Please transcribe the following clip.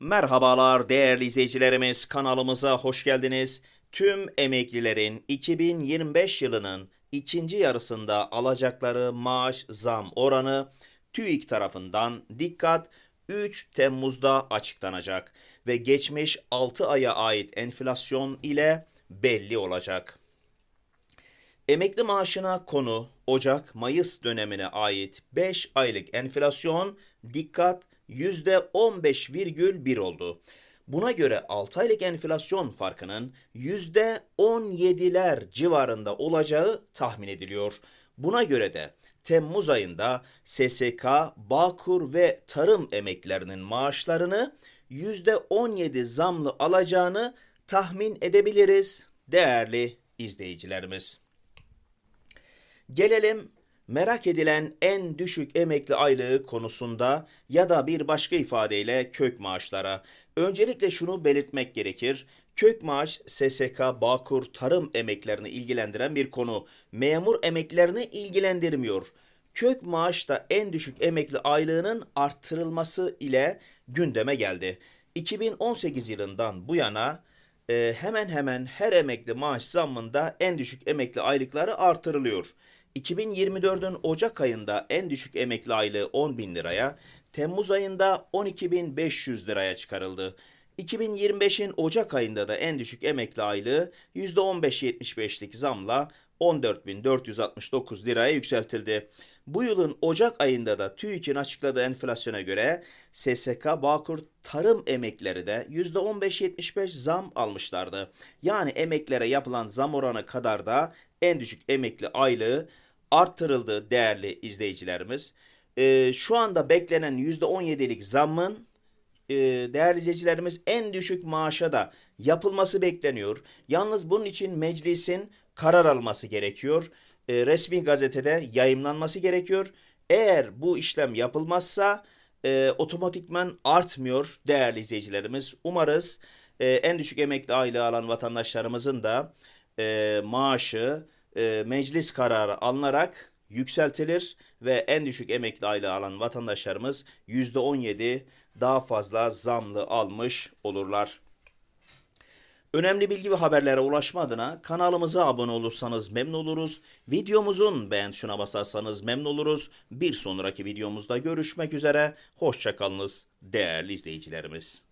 Merhabalar değerli izleyicilerimiz kanalımıza hoş geldiniz. Tüm emeklilerin 2025 yılının ikinci yarısında alacakları maaş zam oranı TÜİK tarafından dikkat 3 Temmuz'da açıklanacak ve geçmiş 6 aya ait enflasyon ile belli olacak. Emekli maaşına konu Ocak-Mayıs dönemine ait 5 aylık enflasyon dikkat %15,1 oldu. Buna göre 6 aylık enflasyon farkının %17'ler civarında olacağı tahmin ediliyor. Buna göre de Temmuz ayında SSK, Bağkur ve tarım emeklilerinin maaşlarını %17 zamlı alacağını tahmin edebiliriz değerli izleyicilerimiz. Gelelim merak edilen en düşük emekli aylığı konusunda ya da bir başka ifadeyle kök maaşlara. Öncelikle şunu belirtmek gerekir. Kök maaş SSK, Bağkur, tarım emeklerini ilgilendiren bir konu. Memur emeklerini ilgilendirmiyor. Kök maaş da en düşük emekli aylığının arttırılması ile gündeme geldi. 2018 yılından bu yana e, hemen hemen her emekli maaş zammında en düşük emekli aylıkları artırılıyor. 2024'ün Ocak ayında en düşük emekli aylığı 10 bin liraya, Temmuz ayında 12.500 liraya çıkarıldı. 2025'in Ocak ayında da en düşük emekli aylığı %15.75'lik zamla 14.469 liraya yükseltildi. Bu yılın Ocak ayında da TÜİK'in açıkladığı enflasyona göre SSK Bağkur tarım emekleri de %15.75 zam almışlardı. Yani emeklere yapılan zam oranı kadar da en düşük emekli aylığı arttırıldı değerli izleyicilerimiz. Ee, şu anda beklenen %17'lik zammın e, değerli izleyicilerimiz en düşük maaşa da yapılması bekleniyor. Yalnız bunun için meclisin karar alması gerekiyor. E, resmi gazetede yayımlanması gerekiyor. Eğer bu işlem yapılmazsa e, otomatikman artmıyor değerli izleyicilerimiz. Umarız e, en düşük emekli aylığı alan vatandaşlarımızın da e, maaşı e, meclis kararı alınarak yükseltilir ve en düşük emekli aylığı alan vatandaşlarımız %17 daha fazla zamlı almış olurlar. Önemli bilgi ve haberlere ulaşma adına kanalımıza abone olursanız memnun oluruz. Videomuzun beğen tuşuna basarsanız memnun oluruz. Bir sonraki videomuzda görüşmek üzere. Hoşçakalınız değerli izleyicilerimiz.